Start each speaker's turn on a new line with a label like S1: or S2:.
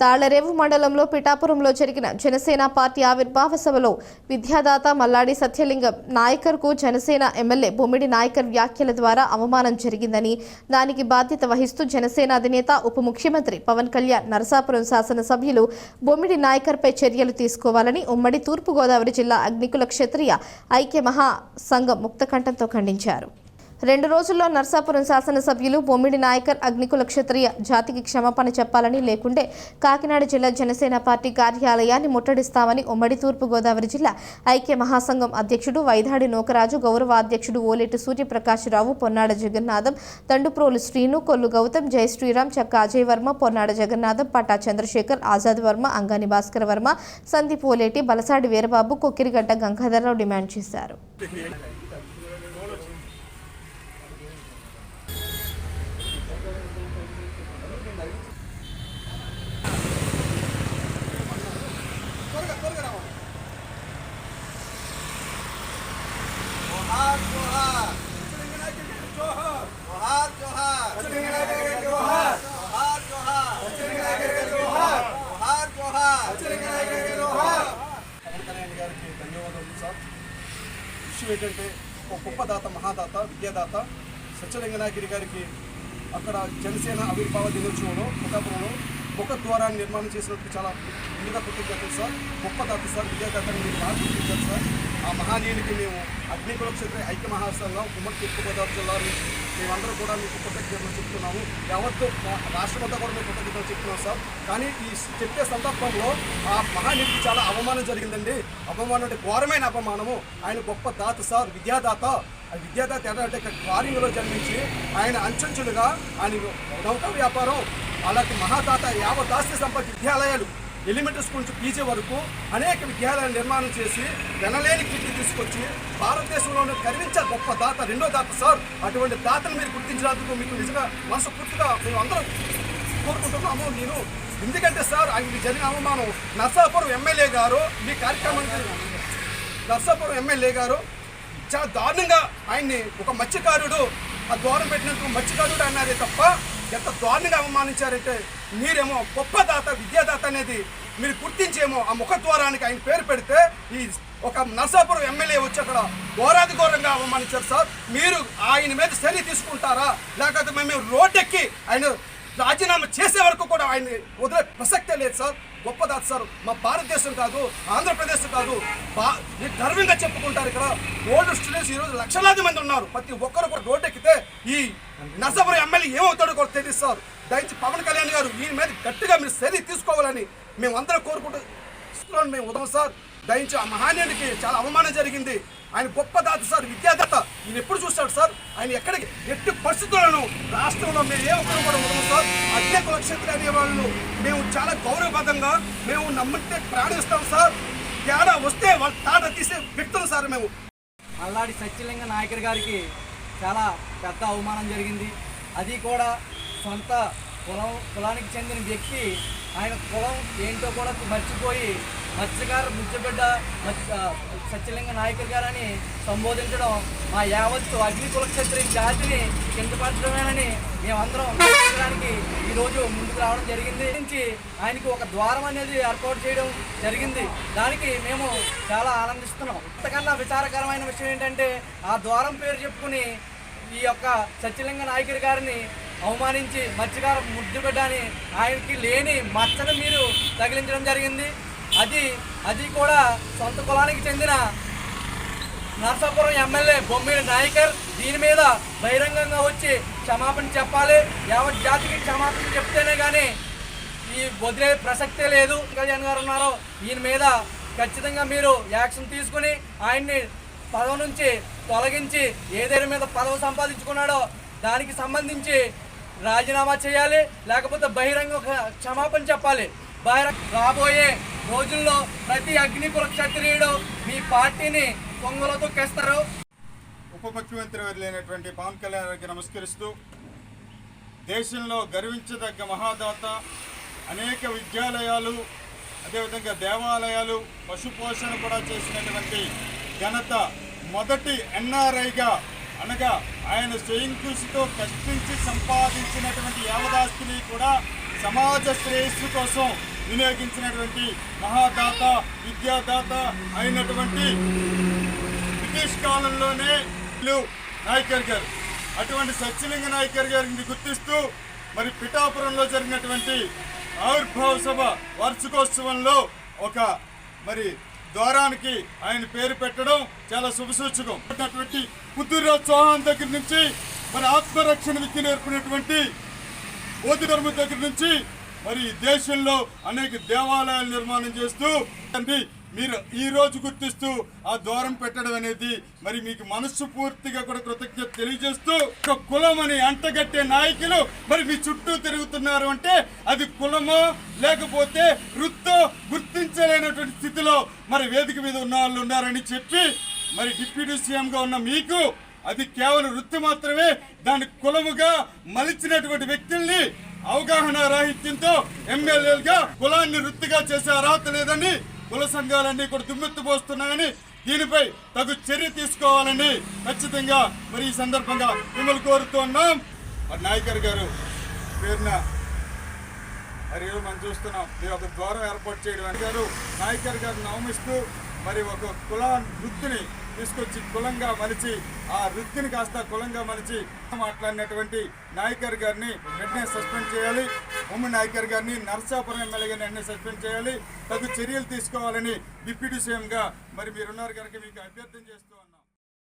S1: తాళ్ళరేవు మండలంలో పిఠాపురంలో జరిగిన జనసేన పార్టీ ఆవిర్భావ సభలో విద్యాదాత మల్లాడి సత్యలింగం నాయకర్కు జనసేన ఎమ్మెల్యే బొమ్మిడి నాయకర్ వ్యాఖ్యల ద్వారా అవమానం జరిగిందని దానికి బాధ్యత వహిస్తూ జనసేన అధినేత ఉప ముఖ్యమంత్రి పవన్ కళ్యాణ్ నరసాపురం శాసనసభ్యులు బొమ్మిడి నాయకర్పై చర్యలు తీసుకోవాలని ఉమ్మడి తూర్పుగోదావరి జిల్లా అగ్నికుల క్షత్రియ ఐక్య మహా సంఘం ముక్తకంఠంతో ఖండించారు. రెండు రోజుల్లో నర్సాపురం శాసనసభ్యులు బొమ్మిడి నాయకర్ అగ్నికుల క్షత్రియ జాతికి క్షమాపణ చెప్పాలని లేకుంటే కాకినాడ జిల్లా జనసేన పార్టీ కార్యాలయాన్ని ముట్టడిస్తామని ఉమ్మడి తూర్పుగోదావరి జిల్లా ఐక్య మహాసంఘం అధ్యక్షుడు వైదాడి నూకరాజు గౌరవ అధ్యక్షుడు ఓలేటి సూర్యప్రకాశరావు పొన్నాడ జగన్నాథం తండుప్రోలు శ్రీను కొల్లు గౌతమ్ జై శ్రీరామ్ చక్క అజయ్ వర్మ పొన్నాడ జగన్నాథం పటా చంద్రశేఖర్ ఆజాద్ వర్మ అంగాని భాస్కర్ వర్మ సందీప్ ఓలేటి బలసాడి వీరబాబు కొక్కిరిగడ్డ గంగాధరరావు డిమాండ్ చేశారు.
S2: విషయం ఏంటంటే ఒక గొప్పదాత మహాదాత విద్యాదాత సత్యలింగనాగిరి గారికి అక్కడ జనసేన ఆవిర్భావ దినోత్సవంలో పిఠాపురంలో ఒక ద్వారాన్ని నిర్మాణం చేసినట్టు చాలా ముందుగా కృతజ్ఞతలు సార్. గొప్ప గొప్పదాత సార్ విద్యాదాతని మీరు బాగా గుర్తించారు సార్. ఆ మహానీయునికి మేము అగ్నికుల క్షేత్ర ఐక్య మహాసంఘం ఉమ్మడి తూర్పుగోదావరి జిల్లా నుంచి మేమందరం కూడా మీకు కృతజ్ఞతలు చెప్తున్నాము. యావత్తు రాష్ట్రమంతా కూడా మేము కృతజ్ఞతలు చెప్తున్నాం సార్. కానీ ఈ చెప్పే సందర్భంలో ఆ మహానీయుడికి చాలా అవమానం జరిగిందండి. అవమానం అంటే ఘోరమైన అవమానము. ఆయన గొప్ప దాత సార్ విద్యాదాత. ఆ విద్యాదాత ఎలా అంటే క్వారింగ్లో జన్మించి ఆయన అంచెంచులుగా ఆయన నౌక వ్యాపారం అలాంటి మహాదాత యావత్ ఆస్తి సంపద విద్యాలయాలు ఎలిమెంటరీ స్కూల్ నుంచి పీజీ వరకు అనేక విద్యాలయాలు నిర్మాణం చేసి వెనలేని కీర్తి తీసుకొచ్చి భారతదేశంలోనే కరిగించే గొప్ప దాత రెండో దాత సార్. అటువంటి దాతను మీరు గుర్తించినందుకు మీకు నిజంగా మనసు పూర్తిగా మేము అందరం కోరుకుంటున్నాము. నేను ఎందుకంటే సార్ ఆయనకి జరిగిన అవమానం. నర్సాపురం ఎమ్మెల్యే గారు మీ కార్యక్రమానికి నర్సాపురం ఎమ్మెల్యే గారు చాలా దారుణంగా ఆయన్ని ఒక మత్స్యకారుడు ఆ ద్వారం పెట్టినందుకు మత్స్యకారుడు అన్నారే తప్ప ఎంత దారుణంగా అవమానించారంటే మీరేమో గొప్ప దాత విద్యాదాత అనేది మీరు గుర్తించేమో ఆ ముఖ ద్వారానికి ఆయన పేరు పెడితే ఈ ఒక నర్సాపురం ఎమ్మెల్యే వచ్చి అక్కడ ఘోరాది ఘోరంగా అవమానించారు సార్. మీరు ఆయన మీద చర్య తీసుకుంటారా? లేకపోతే మేము రోడ్డెక్కి ఆయన రాజీనామా చేసే వరకు కూడా ఆయన వదిలే ప్రసక్తే లేదు సార్. గొప్పదాత సార్. మా భారతదేశం కాదు ఆంధ్రప్రదేశ్ కాదు. బా మీరు గర్వంగా చెప్పుకుంటారు ఇక్కడ. ఓల్డ్ స్టూడెంట్స్ ఈరోజు లక్షలాది మంది ఉన్నారు. ప్రతి ఒక్కరు కూడా రోడ్డెక్కితే ఈ నర్సాపురం ఎమ్మెల్యే ఏమవుతాడో కూడా తెలియదు సార్. దయచేసి పవన్ కళ్యాణ్ గారు దీని మీద గట్టిగా మీరు చర్య తీసుకోవాలని మేము అందరం కోరుకుంటూ ఇస్తున్నాం మేము ఉదయం సార్. దయించి ఆ మహానీయుడికి చాలా అవమానం జరిగింది. ఆయన గొప్ప దాత సార్ విద్యాదాత. ఈయన ఎప్పుడు చూస్తాడు సార్? ఆయన ఎక్కడికి ఎట్టి పరిస్థితులను రాష్ట్రంలో మేము ఏ ఒక్కరు కూడా ఉన్నాం సార్. అగ్ని కులక్షేత్ర అనే వాళ్ళు మేము చాలా గౌరవబద్ధంగా మేము నమ్మితే ప్రాణిస్తాం సార్. తేడా వస్తే వాళ్ళ తాట తీసే వ్యక్తులు సార్ మేము.
S3: అల్లాడి సత్యలింగ నాయకర్ గారికి చాలా పెద్ద అవమానం జరిగింది. అది కూడా సొంత కులం కులానికి చెందిన వ్యక్తి ఆయన కులం ఏంటో కూడా మర్చిపోయి మత్స్యకారు ముచ్చబిడ్డ మత్స్య సత్యలింగ నాయకులు గారని సంబోధించడం మా యావత్తు అగ్ని కులక్షత్రి జాతిని కిందపరచడమేనని మేమందరం గుర్తించడానికి ఈరోజు ముందుకు రావడం జరిగింది. నుంచి ఆయనకి ఒక ద్వారం అనేది ఏర్పాటు చేయడం జరిగింది. దానికి మేము చాలా ఆనందిస్తున్నాం. అంతకన్నా విచారకరమైన విషయం ఏంటంటే ఆ ద్వారం పేరు చెప్పుకుని ఈ యొక్క సత్యలింగ నాయకుడి గారిని అవమానించి మత్స్యకార ముద్దుబిడ్డని ఆయనకి లేని మచ్చను మీరు తగిలించడం జరిగింది. అది అది కూడా సొంత కులానికి చెందిన నర్సాపురం ఎమ్మెల్యే బొమ్మిడి నాయకర్ దీని మీద బహిరంగంగా వచ్చి క్షమాపణ చెప్పాలి. యావత్ జాతికి క్షమాపణ చెప్తేనే కానీ ఈ వదిలే ప్రసక్తే లేదు. కళ్యాణ్ గారు ఉన్నారో దీని మీద ఖచ్చితంగా మీరు యాక్షన్ తీసుకుని ఆయన్ని పదవి నుంచి తొలగించి ఏదైనా మీద పదవి సంపాదించుకున్నాడో దానికి సంబంధించి రాజీనామా చేయాలి. లేకపోతే బహిరంగ క్షమాపణ చెప్పాలి. బహిరంగ రాబోయే రోజుల్లో ప్రతి అగ్నికుల క్షత్రియుడు మీ పార్టీని పొంగలో తొక్కేస్తారు
S4: ఉప ముఖ్యమంత్రి వర్యులైనటువంటి పవన్ కళ్యాణ్ గారికి నమస్కరిస్తూ దేశంలో గర్వించదగ్గ మహాదాత అనేక విద్యాలయాలు అదేవిధంగా దేవాలయాలు పశుపోషణ కూడా చేసినటువంటి ఘనత మొదటి ఎన్ఆర్ఐగా అనగా ఆయన స్వయం కృషితో కష్టించి సంపాదించినటువంటి యావదాస్తిని కూడా సమాజ శ్రేయస్సు కోసం వినియోగించినటువంటి మహాదాత విద్యాదాత అయినటువంటి బ్రిటిష్ కాలంలోనే నాయకర్ గారు. అటువంటి సత్యలింగ నాయకర్ గారిని గుర్తిస్తూ మరి పిఠాపురంలో జరిగినటువంటి ఆవిర్భావ సభ వార్షికోత్సవంలో ఒక మరి ద్వారానికి ఆయన పేరు పెట్టడం చాలా శుభసూచకం. అటువంటి పుత్తూరురాజ్ చౌహాన్ దగ్గర నుంచి మరి ఆత్మరక్షణ విద్య నేర్పినటువంటి బౌద్ధ దగ్గర నుంచి మరి దేశంలో అనేక దేవాలయాలు నిర్మాణం చేస్తూ అండి మీరు ఈ రోజు గుర్తిస్తూ ఆ దూరం పెట్టడం అనేది మరి మీకు మనస్సు పూర్తిగా కూడా కృతజ్ఞత తెలియజేస్తూ ఒక కులం అని అంటగట్టే నాయకులు మరి మీ చుట్టూ తిరుగుతున్నారు అంటే అది కులమో లేకపోతే వృత్తో గుర్తించలేనటువంటి స్థితిలో మరి వేదిక మీద ఉన్న వాళ్ళు ఉన్నారని చెప్పి మరి డిప్యూటీ సీఎంగా ఉన్న మీకు అది కేవలం వృత్తి మాత్రమే దాని కులముగా మలిచినటువంటి వ్యక్తుల్ని అవగాహన రాహిత్యంతో ఎమ్మెల్యేలుగా కులాన్ని వృత్తిగా చేసే అర్హత లేదని కుల సంఘాలన్నీ కూడా దుమ్మెత్తిపోస్తున్నాయని దీనిపై తగు చర్య తీసుకోవాలని ఖచ్చితంగా మరి ఈ సందర్భంగా మిమ్మల్ని కోరుతున్నాం మరి నాయకర్ గారు పేరున మరి మనం చూస్తున్నాం. మీరు ఒక ద్వారం ఏర్పాటు చేయడం గారు నాయకర్ గారు నవమిస్తూ మరి ఒక కుల వృత్తిని తీసుకొచ్చి కులంగా మలిచి ఆ వృత్తిని కాస్త కులంగా మలిచి మాట్లాడినటువంటి నాయకర్ గారిని వెంటనే సస్పెండ్ చేయాలి. ఉమ్మడి నాయకర్ గారిని నర్సాపురం ఎమ్మెల్యే గారిని వెంటనే సస్పెండ్ చేయాలి. తగు చర్యలు తీసుకోవాలని డిప్యూటీ సీఎంగా మరి మీరున్నారు కనుక మీకు అభ్యర్థన చేస్తూ